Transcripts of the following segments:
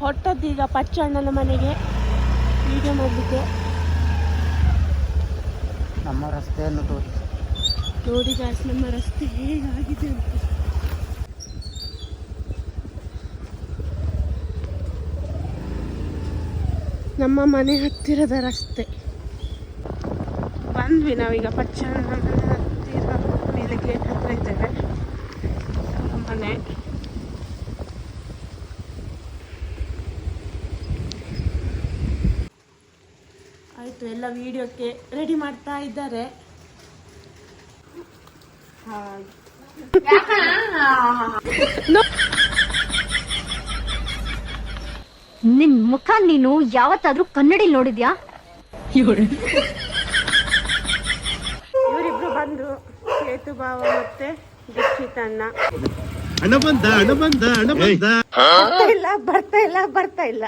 ಹೊಟ್ಟದ್ದು ಈಗ ಪಚ್ಚಣ್ಣನ ಮನೆಗೆ ವೀಡಿಯೋ ಮಾಡಲಿಕ್ಕೆ ನಮ್ಮ ರಸ್ತೆಯನ್ನು ತೋರಿಸಿ. ನೋಡಿ ಗಾಯ್ಸ್ ನಮ್ಮ ರಸ್ತೆ ಹೇಗಾಗಿದೆ ಅಂತ. ನಮ್ಮ ಮನೆ ಹತ್ತಿರದ ರಸ್ತೆ. ಬಂದ್ವಿ ನಾವೀಗ ಪಚ್ಚಣ್ಣನ ಮನೆ ಹತ್ತಿರ ಮೇಲೆ ಗೇಟ್ ಹತ್ರ ಇದ್ದೇವೆ. ನಮ್ಮ ಮನೆ ಆಯಿತು ಎಲ್ಲ ವಿಡಿಯೋಕ್ಕೆ ರೆಡಿ ಮಾಡ್ತಾ ಇದ್ದಾರೆ. ನಿನ್ ಮುಖ ನೀನು ಯಾವತ್ತಾದ್ರೂ ಕನ್ನಡಿ ನೋಡಿದ್ಯಾ? ಇವರಿಬ್ರು ಬಂದು ಸೇತು ಭಾವ ಮತ್ತೆ ದೀಕ್ಷಿತ್ ಅಣ್ಣ. ಹಣ ಬಂದ ಹಣ ಬಂದ ಹಣ ಬಂದ. ಬರ್ತಾ ಇಲ್ಲ ಬರ್ತಾ ಇಲ್ಲ ಬರ್ತಾ ಇಲ್ಲ.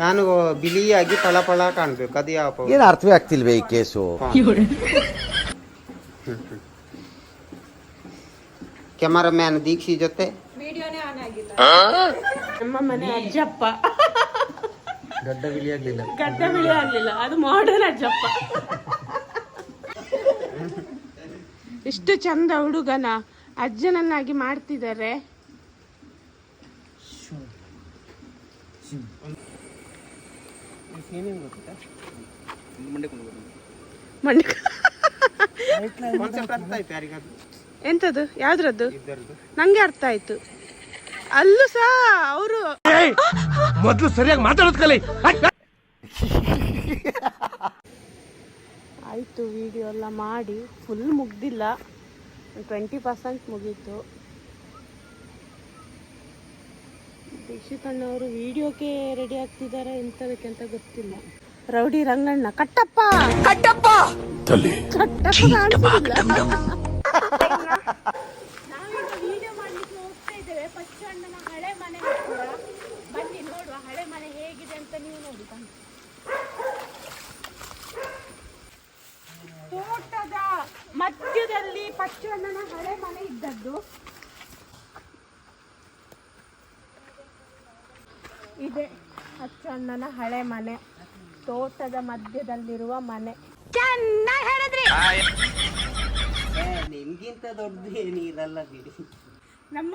ನಾನು ಬಿಳಿಯಾಗಿ ಫಳ ಫಳ ಕಾಣ್ಬೇಕು. ಅದು ಯಾವ? ಏನು ಅರ್ಥವೇ ಆಗ್ತಿಲ್ವೇ ಈ ಕೇಸು? ಕ್ಯಾಮರಾಮ್ಯಾನ್ ದೀಕ್ಷಿ ಜೊತೆ. ನಮ್ಮ ಮನೆ ಅಜ್ಜಪ್ಪ. ದೊಡ್ಡ ಬಿಳಿ ಆಗ್ಲಿಲ್ಲ. ಗಡ್ಡ ಬಿಳಿ ಆಗ್ಲಿಲ್ಲ. ಅದು ಮಾಡಲ್ ಅಜ್ಜಪ್ಪ. ಇಷ್ಟು ಚಂದ ಹುಡುಗನ ಅಜ್ಜನನ್ನಾಗಿ ಮಾಡ್ತಿದ್ದಾರೆ. ಮಂಡ್ಯ. ಕಾನ್ಸೆಪ್ಟ್ ಅರ್ಥ ಆಯ್ತು ಯಾರಿಗಾದ್ರು ಎಂತದು? ಯಾವ್ದ್ರದ್ದು? ನಂಗೆ ಅರ್ಥ ಆಯ್ತು. ಅಲ್ಲೂ ಸಹ ಅವರು ಮೊದಲು ಸರಿಯಾಗಿ ಮಾತಾಡೋದು ಕಲಿ. ಆಯಿತು ವಿಡಿಯೋ ಎಲ್ಲ ಮಾಡಿ. ಫುಲ್ ಮುಗ್ದಿಲ್ಲ. ಟ್ವೆಂಟಿ ಪರ್ಸೆಂಟ್ ಮುಗೀತು. ದೀಕ್ಷಿತ್ ಅವರು ವಿಡಿಯೋಕ್ಕೆ ರೆಡಿ ಆಗ್ತಿದ್ದಾರೆ ಎಂತದಕ್ಕೆ ಅಂತ ಗೊತ್ತಿಲ್ಲ. ರೌಡಿ ರಂಗಣ್ಣ ಕಟ್ಟಪ್ಪ! ಕಟ್ಟಪ್ಪ! ಕಟ್ಟಪ್ಪ ಕಾಣಿಸುದಿಲ್ಲ ನಾವೀಗ ವಿಡಿಯೋ ಮಾಡ್ಲಿಕ್ಕೆ ಹೋಗ್ತಾ ಇದ್ದೇವೆ ಪಚ್ಚಣ್ಣನ ಹಳೆ ಮನೆ ಹತ್ರ ಬನ್ನಿ ನೋಡುವ ಹಳೆ ಮನೆ ಹೇಗಿದೆ ಅಂತ ನೀವು ನೋಡಿ ಬನ್ನಿ ತೋಟದ ಮಧ್ಯದಲ್ಲಿ ಪಚ್ಚಣ್ಣನ ಹಳೆ ಮನೆ ಇದ್ದದ್ದು ಇದೆ ಪಚ್ಚಣ್ಣನ ಹಳೆ ಮನೆ. ತೋಟದ ಮಧ್ಯದಲ್ಲಿರುವ ಮನೆ. ಚೆನ್ನಾಗಿ ಹೇಳಿದ್ರಿ ನಿಮ್ಗಿಂತ ದೊಡ್ಡದು ಏನು ಇರಲ್ಲ ಬಿಡಿ. ನಮ್ಮ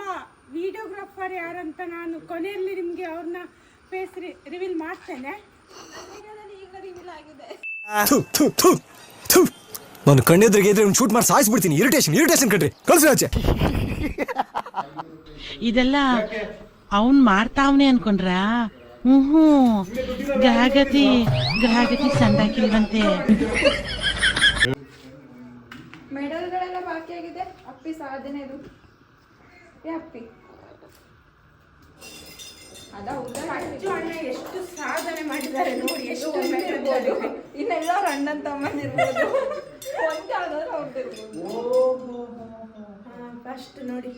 ವಿಡಿಯೋಗ್ರಾಫರ್ ಯಾರಂತ ನಾನು ಕೊನೆಯಲ್ಲಿ ನಿಮಗೆ ಅವ್ರನ್ನ ಫೇಸ್ ರಿವೀಲ್ ಮಾಡ್ತೇನೆ. ನಾನು ಕಣ್ಣೆದ್ರಿಗೆ ಇದ್ರೆ ಶೂಟ್ ಮಾಡಿ ಸಾಯಿಸ್ಬಿಡ್ತೀನಿ. ಇರಿಟೇಷನ್ ಇರಿಟೇಷನ್ ಕಟ್ರಿ ಕಳ್ಸಿ ಆಚೆ. ಇದೆಲ್ಲ ಅವನ್ ಮಾಡ್ತಾವ್ನೆ ಅನ್ಕೊಂಡ್ರ? ಹ್ಮ್ ಹ್ಮ್ ಗ್ರಹಗತಿ ಗ್ರಹಗತಿ ಸಂದಾಕಿಲ್ವಂತೆ ಮೆಡಲ್ಗಳೆಲ್ಲ ಬಾಕಿ ಆಗಿದೆ. ಅಪ್ಪಿ ಸಾಧನೆದು ಏ ಅಪ್ಪಿ. ಅದ ಅಣ್ಣ ಎಷ್ಟು ಸಾಧನೆ ಮಾಡಿದ್ದಾರೆ ನೋಡಿ ಎಷ್ಟು ಇರ್ಬೋದು ಇನ್ನೆಲ್ಲರೂ ಅಣ್ಣನ್ ತಮ್ಮಂದಿರ್ಬೋದು ಒಂದಾದ್ರೂ ಅವ್ರದ್ದಿರ್ಬೋದು ಫಸ್ಟ್ ನೋಡಿ.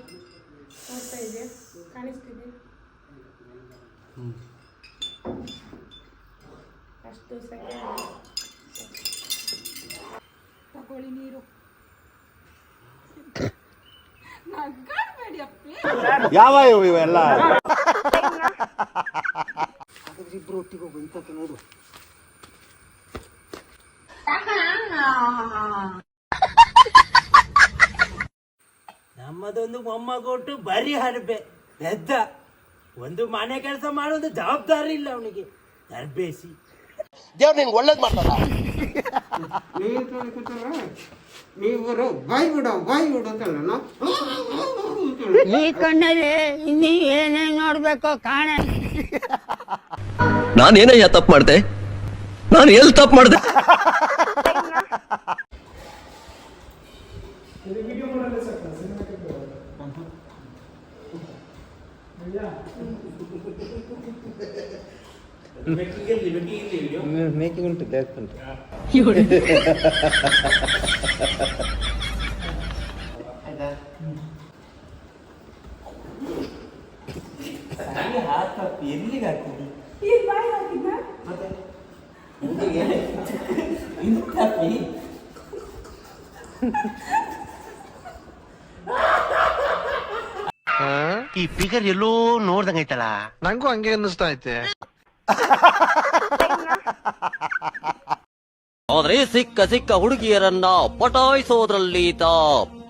ನೋಡ್ತಾ ಇದೆ ಕಾಣಿಸ್ತಿದೆ ಫಸ್ಟು ಸೆಕೆಂಡ್. ತಗೊಳ್ಳಿ ನೀರು. ಯಾವ ಇವು ಇವೆಲ್ಲ? ಇಬ್ರು ಒಟ್ಟಿಗೆ ಹೋಗು ಇಂತ ನೋಡು. ನಮ್ಮದೊಂದು ಮೊಮ್ಮ ಕೊಟ್ಟು ಬರೀ ಹರಬೆ ಬೆದ್ದ. ಒಂದು ಮನೆ ಕೆಲಸ ಮಾಡೋದು ಜವಾಬ್ದಾರಿ ಇಲ್ಲ ಅವನಿಗೆ. ತರ್ಬೇಸಿ. ದೇವ್ರು ನಿನ್ಗೆ ಒಳ್ಳೇದು ಮಾಡ್ತಾರ ನೀವು ಬಾಯಿ ಬಿಡ ಬಾಯಿ ಬಿಡು ಅಂತಲ್ಲ ನಾ ಈ ಕಣ್ಣಲ್ಲಿ ಇನ್ನೀ ಏನೇನ್ ನೋಡ್ಬೇಕೋ ಕಾಣ. ನಾನೇನಯ್ಯ ತಪ್ಪು ಮಾಡ್ದೆ? ನಾನು ಎಲ್ಲಿ ತಪ್ಪು ಮಾಡ್ದೆ? ಮೇಕಿಂಗ್ ಉಂಟು ಜಾಸ್ತಿ ಉಂಟು. ಎಲ್ಲಿಗೆ ಹಾಕಿದ್ವಿ ಮತ್ತೆ ಇಂಥ ಪಿ ಈ ಫಿಗರ್ ಎಲ್ಲೋ ನೋಡ್ದಂಗೈತಲ್ಲ ನಂಗೂ ಹಂಗೆ ಅನ್ನಿಸ್ತಾ ಐತೆ. ಆದ್ರೆ ಸಿಕ್ಕ ಸಿಕ್ಕ ಹುಡುಗಿಯರನ್ನ ಪಟಾಯಿಸೋದ್ರಲ್ಲೀತ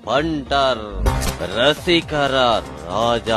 ಬಂಟರ್ ರಸಿಕರ ರಾಜ.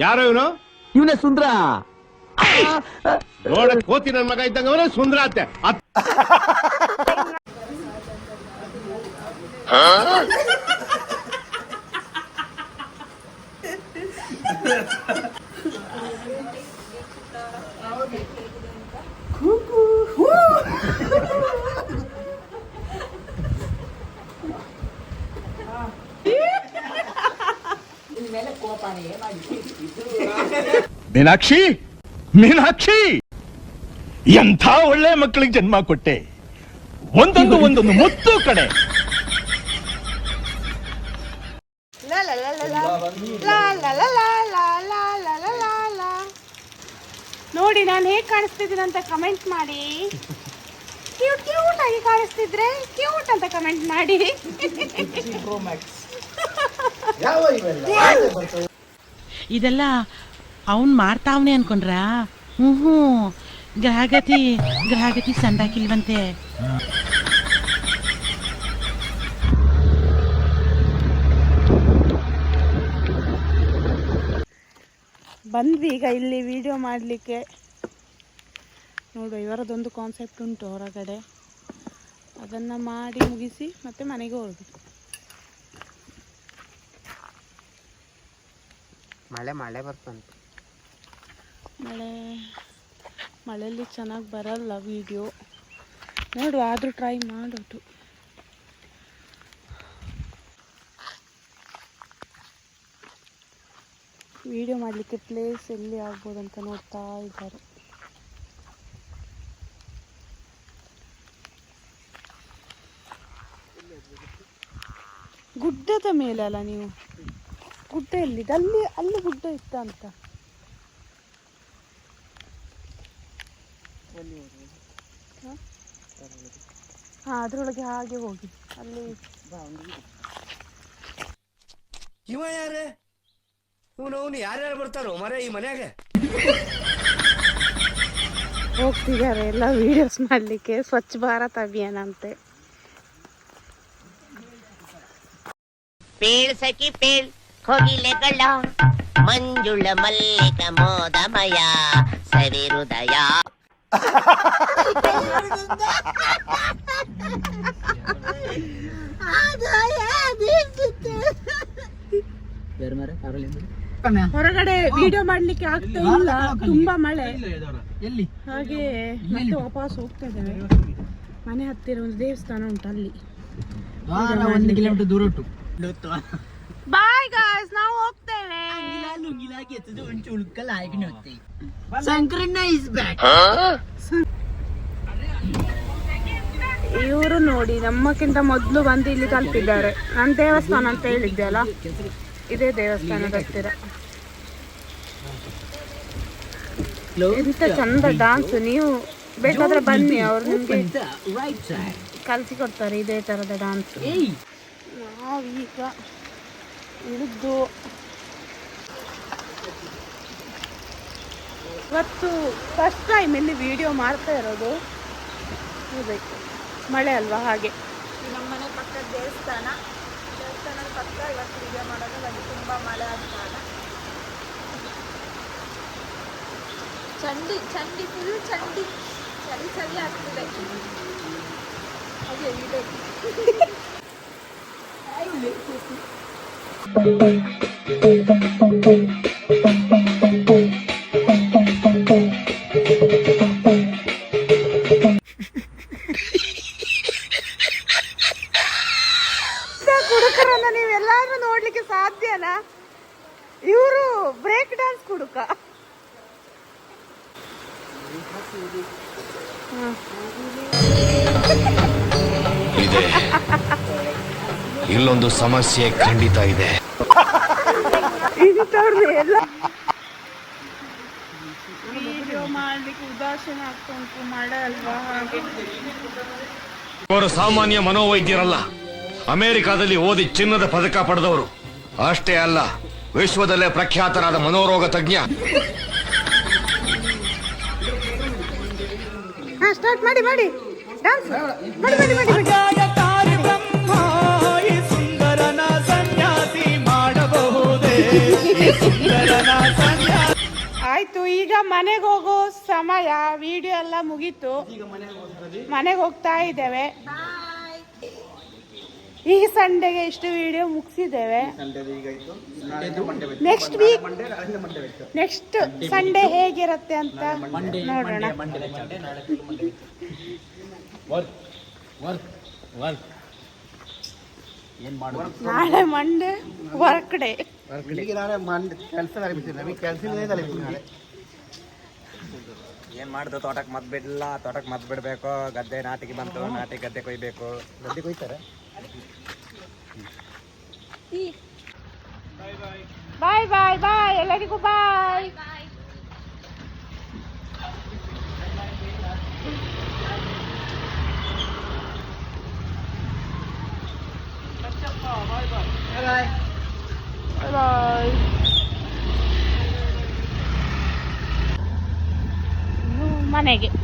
ಯಾರೋ ಇವನು? ಇವನೇ ಸುಂದ್ರ. ನೋಡಕ್ ಕೋತಿ ನನ್ ಮಗ ಇದ್ದಂಗ ಅವನೇ ಸುಂದ್ರ ಅತ್ತೆ ಅತ್- ಮೀನಾಕ್ಷಿ ಮೀನಾಕ್ಷಿ ಎಂಥ ಒಳ್ಳೆ ಮಕ್ಕಳಿಗೆ ಜನ್ಮ ಕೊಟ್ಟೆ ಒಂದೊಂದು ಒಂದೊಂದು ಮುತ್ತು ಕಡೆ ನೋಡಿ ನಾನು ಹೇಗೆ ಕಾಣಿಸ್ತಿದ್ದೀನಿ ಅಂತ ಕಮೆಂಟ್ ಮಾಡಿ ಕ್ಯೂಟ್ ಕ್ಯೂಟ್ ಆಗಿ ಕಾಣಿಸ್ತಿದ್ರೆ ಕ್ಯೂಟ್ ಅಂತ ಕಮೆಂಟ್ ಮಾಡಿ ಇದೆಲ್ಲ ಅವನ್ ಮಾಡ್ತಾವನೆ ಅನ್ಕೊಂಡ್ರಾ? ಹ್ಞೂ ಹ್ಞೂ ಗ್ರಹಗತಿ ಗ್ರಹಗತಿ ಸಂದಾಕಿಲ್ವಂತೆ. ಬಂದ್ವಿ ಈಗ ಇಲ್ಲಿ ವಿಡಿಯೋ ಮಾಡಲಿಕ್ಕೆ. ನೋಡು ಇವರದೊಂದು ಕಾನ್ಸೆಪ್ಟ್ ಉಂಟು ಹೊರಗಡೆ. ಅದನ್ನು ಮಾಡಿ ಮುಗಿಸಿ ಮತ್ತೆ ಮನೆಗೆ ಹೋಗುದು ಮಳೆ ಮಳೆ ಬರ್ತಂತೆ. ಮಳೆ. ಮಳೆಯಲ್ಲಿ ಚೆನ್ನಾಗಿ ಬರಲ್ಲ ವೀಡಿಯೋ ನೋಡು, ಆದರೂ ಟ್ರೈ ಮಾಡೋದು. ವಿಡಿಯೋ ಮಾಡಲಿಕ್ಕೆ ಪ್ಲೇಸ್ ಎಲ್ಲಿ ಆಗ್ಬೋದು ಅಂತ ನೋಡ್ತಾ ಇದ್ದಾರೆ. ಗುಡ್ಡದ ಮೇಲೆ ಅಲ್ಲ ನೀವು? ಗುಡ್ಡ ಎಲ್ಲಿದೆ? ಅಲ್ಲಿ ಅಲ್ಲಿ ಗುಡ್ಡ ಇತ್ತ ಅಂತ ಹಾ? ಅದ್ರೊಳಗೆ ಹಾಗೆ ಹೋಗಿ. ಅಲ್ಲಿ ಇವ ಯಾರೇ? ಇವನು ಅವನು ಯಾರ್ಯಾರು ಬರ್ತಾರೋ? ಮರೆ ಈ ಮನ್ಯಾಗ? ಹೋಗ್ತಿದ್ದಾರೆ ಎಲ್ಲ ವಿಡಿಯೋಸ್ ಮಾಡ್ಲಿಕ್ಕೆ. ಸ್ವಚ್ಛ ಭಾರತ ಅಭಿಯಾನ ಅಂತೆ. ಪೇಳ್ ಸಖಿ ಪೇಳ್ ಕೋಗಿಲೆಗಳ ಮಂಜುಳ ಮಲ್ಲಿಕ ಮೋದಮಯ ಸರಿ ಹೃದಯ. ಹೊರಗಡೆ ವಿಡಿಯೋ ಮಾಡ್ಲಿಕ್ಕೆ ಆಗ್ತಾ ಇಲ್ಲ. ತುಂಬಾ ಮಳೆ. ಹಾಗೆ ಮತ್ತೆ ವಾಪಸ್ ಹೋಗ್ತಾ ಇದ್ದೇವೆ ಮನೆ ಹತ್ತಿರ ಒಂದು ದೇವಸ್ಥಾನ ಉಂಟು ಅಲ್ಲಿ. ಒಂದು ಕಿಲೋಮೀಟರ್ ದೂರ ಉಂಟು ಬಾಯ್ ಗಾಯ್ಸ್ ನಾವು ಹೋಗ್ತೇವೆ ಇವರು ನೋಡಿ ನಮ್ಮಕ್ಕಿಂತ ಮೊದಲು ಬಂದು ಇಲ್ಲಿ ತಲುಪಿದ್ದಾರೆ. ನನ್ನ ದೇವಸ್ಥಾನ ಅಂತ ಹೇಳಿದ್ದೆ ಅಲ್ಲ? ಇದೇ ದೇವಸ್ಥಾನದ ಹತ್ತಿರ. ಎಂತ ಚಂದ ಡಾನ್ಸ್ ನೀವು ಬೇಕಾದ್ರೆ ಬನ್ನಿ ಅವ್ರು ನಿಮ್ಗೆ ಕಲಿಸಿ ಕೊಡ್ತಾರೆ ಇದೇ ತರದ ಡಾನ್ಸ್ ನಾವೀಗ ಇಳಿದು ಇವತ್ತು ಫಸ್ಟ್ ಟೈಮ್ ಇಲ್ಲಿ ವಿಡಿಯೋ ಮಾಡ್ತಾ ಇರೋದು. ಇರಬೇಕು ಮಳೆ ಅಲ್ವಾ ಹಾಗೆ. ನಮ್ಮ ಮನೆ ಪಕ್ಕದ ದೇವಸ್ಥಾನ. ದೇವಸ್ಥಾನದ ಪಕ್ಕ ಇವತ್ತು ವಿಡಿಯೋ ಮಾಡೋದು. ನನಗೆ ತುಂಬ ಮಳೆ ಆಗ್ತಾ ಚಂಡಿ ಚಂಡಿ ಫುಲ್ ಚಂಡಿ. ಚಳಿ ಚಳಿ ಆಗ್ತಿದೆ. ಹಾಗೆ ಇಳಿಬೇಕು ಇದೆ. ಇಲ್ಲೊಂದು ಸಮಸ್ಯೆ ಖಂಡಿತ ಇದೆ. ಅವರು ಸಾಮಾನ್ಯ ಮನೋವೈದ್ಯರಲ್ಲ. ಅಮೆರಿಕಾದಲ್ಲಿ ಓದಿ ಚಿನ್ನದ ಪದಕ ಪಡೆದವರು. ಅಷ್ಟೇ ಅಲ್ಲ ವಿಶ್ವದಲ್ಲೇ ಪ್ರಖ್ಯಾತರಾದ ಮನೋರೋಗ ತಜ್ಞ. ಹಾ ಸ್ಟಾರ್ಟ್ ಮಾಡಿ ಮಾಡಿ. ಡ್ಯಾನ್ಸ್ ಮಾಡಿ ಮಾಡಿ ಮಾಡಿ ಮಾಡಿ. ಆಯ್ತು ಈಗ ಮನೆಗೆ ಹೋಗೋ ಸಮಯ. ವಿಡಿಯೋ ಎಲ್ಲ ಮುಗೀತು. ಮನೆಗೆ ಹೋಗ್ತಾ ಇದ್ದೇವೆ. ಈ ಸಂಡೆಗೆ ಇಷ್ಟು ವಿಡಿಯೋ ಮುಗಿಸಿದ್ದೇವೆ. ನೆಕ್ಸ್ಟ್ ವೀಕ್ ನೆಕ್ಸ್ಟ್ ಸಂಡೇ ಹೇಗಿರುತ್ತೆ ಅಂತ ನೋಡೋಣ. ನಾಳೆ ಮಂಡೇ ವರ್ಕ್ ಡೇ ಏನ್ ಮಾಡ್ದು? ತೋಟಕ್ ಮದ್ ಬಿಡ್ಲಾ ತೋಟಕ್ ಮದ್ ಬಿಡ್ಬೇಕು. ಗದ್ದೆ ನಾಟಿಗೆ ಬಂತು. ನಾಟಿ ಗದ್ದೆ ಕೊಯ್ಬೇಕು. ಗದ್ದೆ ಕೊಯ್ತಾರೆ. ಬಾಯ್ ಬಾಯ್ ಬಾಯ್ ಎಲ್ಲರಿಗೂ ಬಾಯ್ ಬಾಯ್ ಮನೆಗೆ ಓಕೆ ಬಾಯ್ ನೆಕ್ಸ್ಟ್ ವಿಡಿಯೋದಲ್ಲಿ ಸಿಗುವ